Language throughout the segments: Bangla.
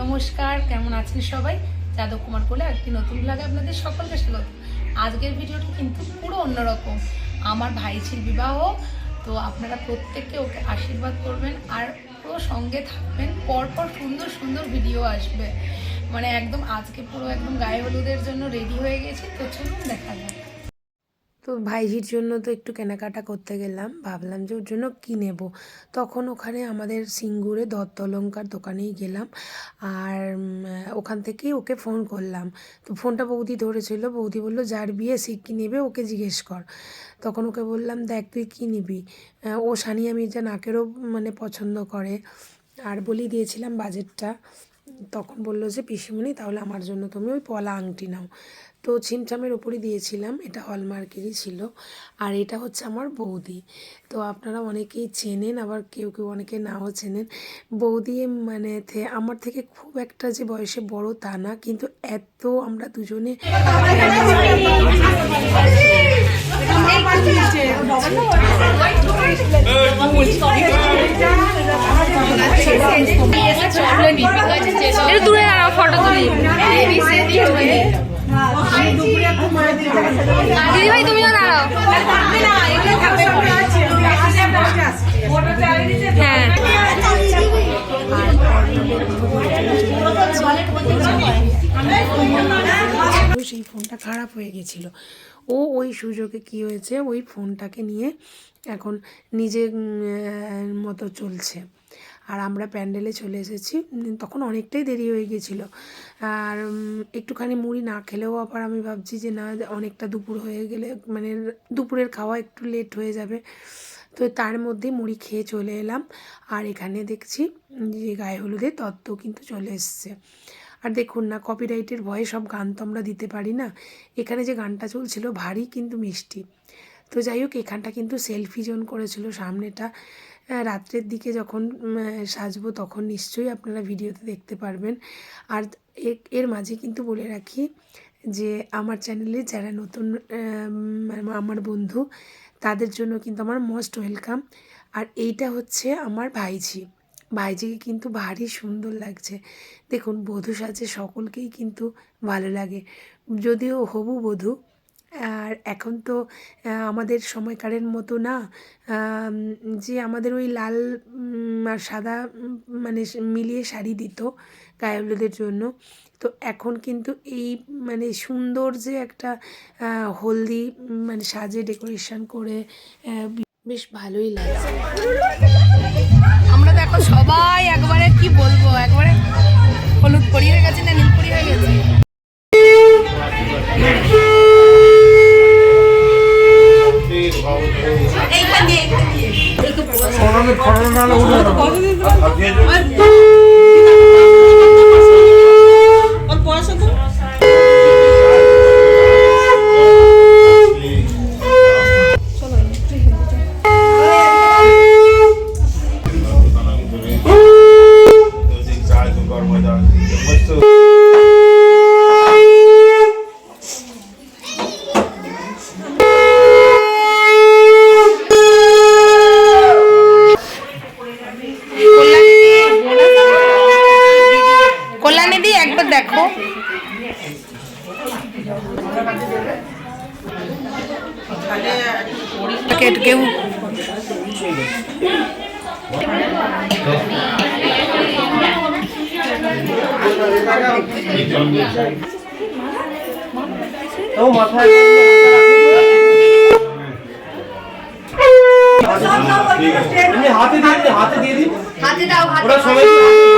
নমস্কার, কেমন আছেন সবাই? যাদব কুমার কোলে একটি নতুন ব্লগে আপনাদের সকলকে স্বাগত। আজকের ভিডিওটা কিন্তু পুরো অন্যরকম। আমার ভাইঝির বিবাহ, তো আপনারা প্রত্যেককে ওকে আশীর্বাদ করবেন আর পুরো সঙ্গে থাকবেন। পরপর সুন্দর সুন্দর ভিডিও আসবে। মানে একদম আজকে পুরো একদম গায়ে হলুদের জন্য রেডি হয়ে গেছি, তো চলুন দেখা যাক। তো ভাইঝির জন্য তো একটু কেনাকাটা করতে গেলাম। ভাবলাম যে ওর জন্য কী নেব? তখন ওখানে আমাদের সিঙ্গুরে দত্ত অলঙ্কার দোকানেই গেলাম। আর ওখান থেকেই ওকে ফোন করলাম। তো ফোনটা বৌদি ধরেছিল। বৌদি বলল, যার বিয়ে সে কী নেবে ওকে জিজ্ঞেস কর। তখন ওকে বললাম, দেখ, তুই কী নিবি? ও সানিয়া মির্জা নাকেরও মানে পছন্দ করে। আর বলি দিয়েছিলাম বাজেটটা। তখন বলল যে, পিসিমণি, তাহলে আমার জন্য তুমি ওই পলা আংটি নাও। তো ছিমছামের ওপরই দিয়েছিলাম এটা হলমার্কেরই ছিল। আর এটা হচ্ছে আমার বৌদি। তো আপনারা অনেকেই চেনেন আবার কেউ কেউ অনেকে নাও চেনেন। বৌদি মানে আমার থেকে খুব একটা যে বয়সে বড় তা না কিন্তু এত আমরা দুজনে দূরে ফটো তুলি। দিদি ভাই তুমিও দাঁড়াও। হ্যাঁ। সেই ফোনটা খারাপ হয়ে গেছিল। ও ওই সুযোগে কি হয়েছে? ওই ফোনটাকে নিয়ে এখন নিজের মতো চলছে। আর আমরা প্যান্ডেলে চলে এসেছি। তখন অনেকটাই দেরি হয়ে গেছিল আর একটুখানি মুড়ি না খেলেও আবার আমি ভাবছি যে, না, অনেকটা দুপুর হয়ে গেলে মানে দুপুরের খাওয়া একটু লেট হয়ে যাবে। তো তার মধ্যে মুড়ি খেয়ে চলে এলাম। আর এখানে দেখছি যে গায়ে হলুদের তত্ত্ব কিন্তু চলে এসছে। আর দেখুন না কপিরাইটের ভয়ে সব গান তো আমরা দিতে পারি না। এখানে যে গানটা চলছিল ভারী কিন্তু মিষ্টি। তো যাই হোক, এখানটা কিন্তু সেলফি জোন করেছিল সামনেটা। রাত্রের দিকে যখন সাজবো তখন নিশ্চয়ই আপনারা ভিডিওতে দেখতে পারবেন। আর এর মাঝে কিন্তু বলে রাখি যে, আমার চ্যানেলে যারা নতুন আমার বন্ধু, তাদের জন্য কিন্তু আমার মোস্ট ওয়েলকাম আর এইটা হচ্ছে আমার ভাইঝি। ভাইজিকে কিন্তু ভারী সুন্দর লাগছে। দেখুন, বধূ সাজে সকলকেই কিন্তু ভালো লাগে। যদিও হবু বধূ আর এখন তো আমাদের সময়কারের মতো না যে আমাদের ওই লাল আর সাদা মানে মিলিয়ে শাড়ি দিত গায়ে হলুদের জন্য, তো এখন কিন্তু এই মানে সুন্দর যে একটা হলদি মানে সাজে ডেকোরেশন করে বেশ ভালোই লাগছে। আমরা তো এখন সবাই একবারে, কি বলব, একবারে হলুদ পরি গেছে না নীল পরি হয়ে গেছে? 啊！天哪！এমনি হাতে দিয়ে দিন হাতে দিয়ে দিন। হাতে দাও হাতে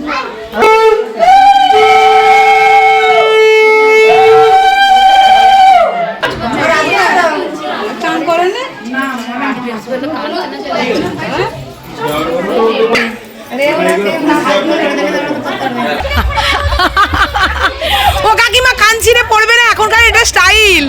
ও কাকিমা কাঞ্চি রে পড়বে না এখনকার এটা স্টাইল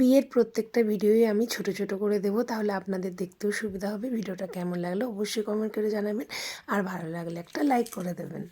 বিয়ের প্রত্যেকটা ভিডিওই আমি ছোট ছোট করে দেবো। তাহলে আপনাদের দেখতেও সুবিধা হবে। ভিডিওটা কেমন লাগল অবশ্যই কমেন্ট করে জানাবেন। আর ভালো লাগলে একটা লাইক করে দেবেন।